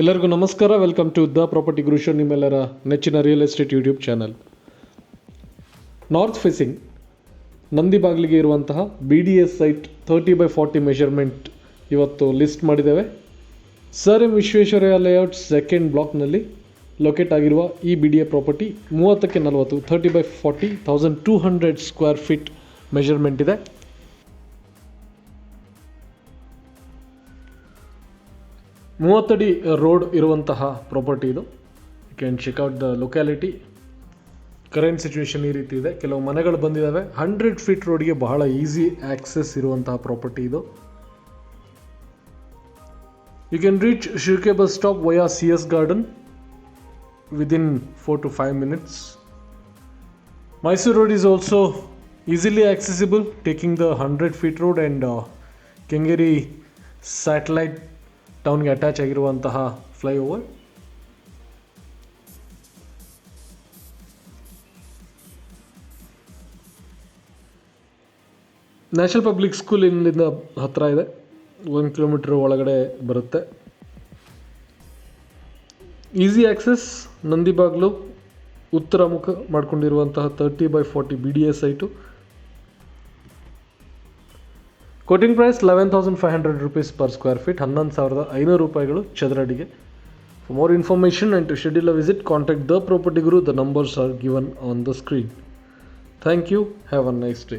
ಎಲ್ಲರಿಗೂ ನಮಸ್ಕಾರ. Welcome to the property show ನಿಮ್ಮೆಲ್ಲರ ನೆಚ್ಚಿನ real estate YouTube channel north facing Nandi ಬಾಗಿಲಿಗೆ ಇರುವಂತಹ B D S site thirty by forty measurement ಇವತ್ತು ಲಿಸ್ಟ್ ಮಾಡಿದ್ದೇವೆ. Sir M Visvesvaraya layout second ಬ್ಲಾಕ್ನಲ್ಲಿ locate ಆಗಿರುವ ಈ ಬಿ ಡಿ ಎ ಪ್ರಾಪರ್ಟಿ ಮೂವತ್ತಕ್ಕೆ ನಲವತ್ತು thirty by forty thousand two hundred square feet measurement ಇದೆ. ಮೂವತ್ತಡಿ ರೋಡ್ ಇರುವಂತಹ ಪ್ರಾಪರ್ಟಿ ಇದು. You can check out the locality current situation ಈ ರೀತಿ ಇದೆ. ಕೆಲವು ಮನೆಗಳು ಬಂದಿದ್ದಾವೆ ಹಂಡ್ರೆಡ್ ಫೀಟ್ ರೋಡ್ಗೆ ಬಹಳ ಈಸಿ ಆಕ್ಸೆಸ್ ಇರುವಂತಹ ಪ್ರಾಪರ್ಟಿ ಇದು. You can reach Shirke bus stop via C S garden within four to five minutes Mysuru road is also easily accessible taking the hundred feet road and Kengeri satellite ಟೌನ್ಗೆ attach ಆಗಿರುವಂತಹ flyover national public school ಇಲ್ಲಿಂದ ಹತ್ತಿರ ಇದೆ. ಒಂದು kilometre ಒಳಗಡೆ ಬರುತ್ತೆ. Easy access Nandibaglu ಉತ್ತರ ಮುಖ ಮಾಡ್ಕೊಂಡಿರುವಂತಹ thirty by forty B D S site quoting price eleven thousand five hundred rupees per square feet ಹನ್ನೊಂದು ಸಾವಿರದ ಐನೂರು ರೂಪಾಯಿಗಳು ಚದರಡಿಗೆ. For more information and to schedule a visit contact the property guru the numbers are given on the screen thank you have a nice day